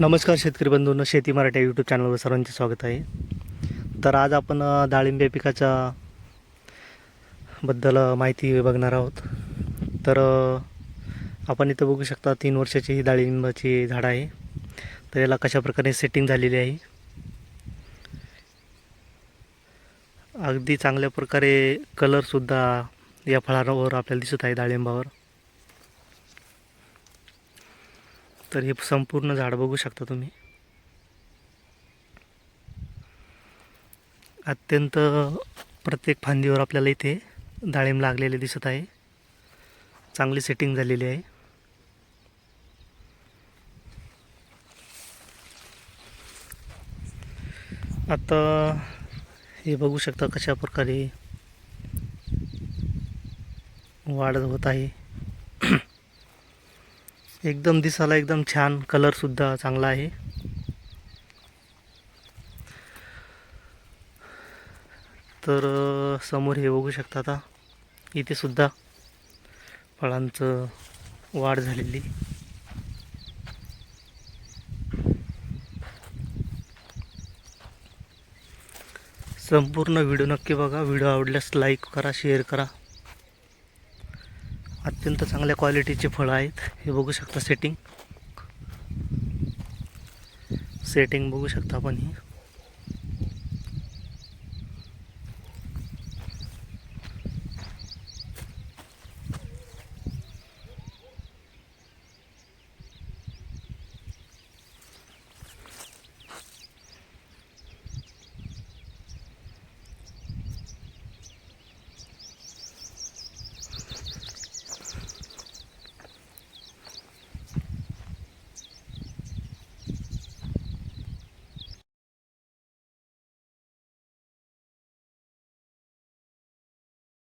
नमस्कार शेतकरी बंधूंनो शेती मराठी यूट्यूब चॅनलवर सर्वांचे स्वागत आहे. तर आज आपण डाळिंबे पिकाच्या बद्दल माहिती बघणार आहोत. तर आपण इथं बघू शकता तीन वर्षाची ही डाळिंबाची झाडं आहे. तर याला कशा प्रकारे सेटिंग झालेली आहे? अगदी चांगल्या प्रकारे कलरसुद्धा या फळावर आपल्याला दिसत आहे डाळिंबावर. तर हे संपूर्ण झाड बघू शकता तुम्ही. अत्यंत प्रत्येक फांदीवर आपल्याला इथे डाळिंब लागलेले दिसत आहे. चांगली सेटिंग झालेली आहे. आता हे बघू शकता कशा प्रकारे वाढ होत आहे. एकदम दिसायला एकदम छान. कलरसुद्धा चांगला आहे. तर समोर हे बघू शकता आता. इथे सुद्धा फळांचं वाढ झालेली. संपूर्ण व्हिडिओ नक्की बघा. व्हिडिओ आवडल्यास लाईक करा शेअर करा. अत्यंत चांगल्या क्वालिटीचे फळं आहेत. हे बघू शकता सेटिंग सेटिंग बघू शकता आपण ही.